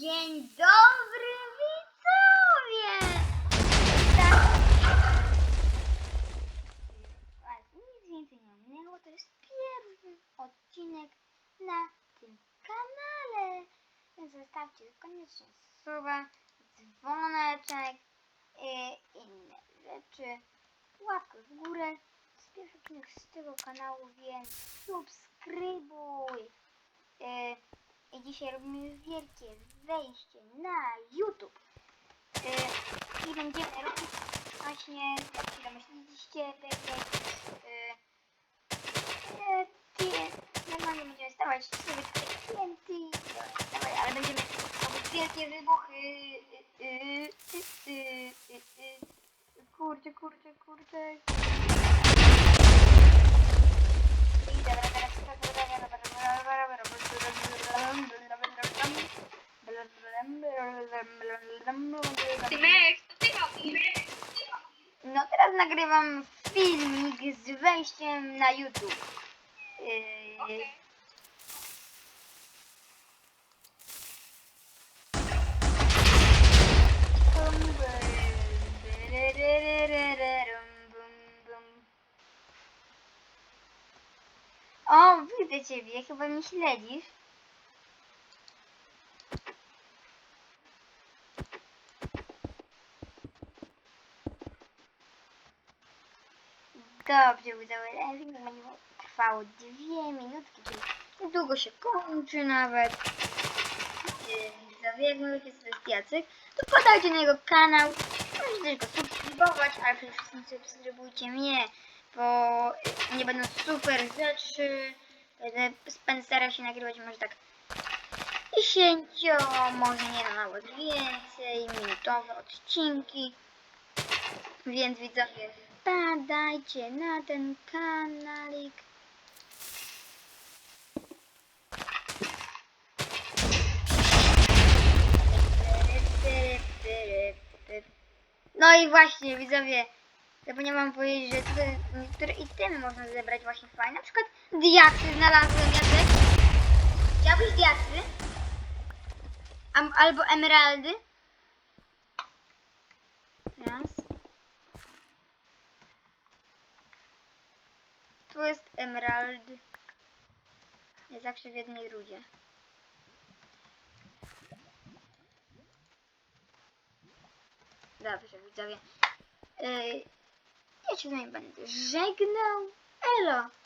Dzień dobry widzowie! Tak. Nic więcej nie minęło, to jest pierwszy odcinek na tym kanale. Zostawcie koniecznie suba, dzwoneczek i inne rzeczy. Łapkę w górę. To jest pierwszy odcinek z tego kanału, więc subskrybuj. Dzisiaj robimy wielkie wejście na YouTube. Yy, I będziemy robić właśnie, jak się domyśliliście, yy, tie- normalnie będziemy stawać sobie TNT, dawaj, ale będziemy robić wielkie wybuchy. Yy, yy, yy, yy, yy, yy. Kurczę, kurczę, kurczę. Ty robisz? No teraz nagrywam filmik z wejściem na YouTube. Yy, bum. O, widzę ciebie, chyba mnie śledzisz. Dobrze, ten film będzie trwał dwie minutki, czyli niedługo się kończy nawet. Jak mówicie sobie Jacek, to podajcie na jego kanał, możecie też go subskrybować, ale przede wszystkim subskrybujcie mnie, bo nie będą super rzeczy, będę starał się nagrywać może tak 10, może nie nawet więcej, minutowe odcinki. Więc widzowie, wpadajcie na ten kanalik. No i właśnie, widzowie, zapomniałam powiedzieć, że tutaj niektóre itemy można zebrać właśnie fajnie. Na przykład diaksy znalazłem, Jacek. Chciałbyś diaksy? Albo emeraldy? Tu jest emerald. Jest zawsze w jednej rudzie. Dobrze, widzowie. Yy, ja się z będę żegnał. Elo!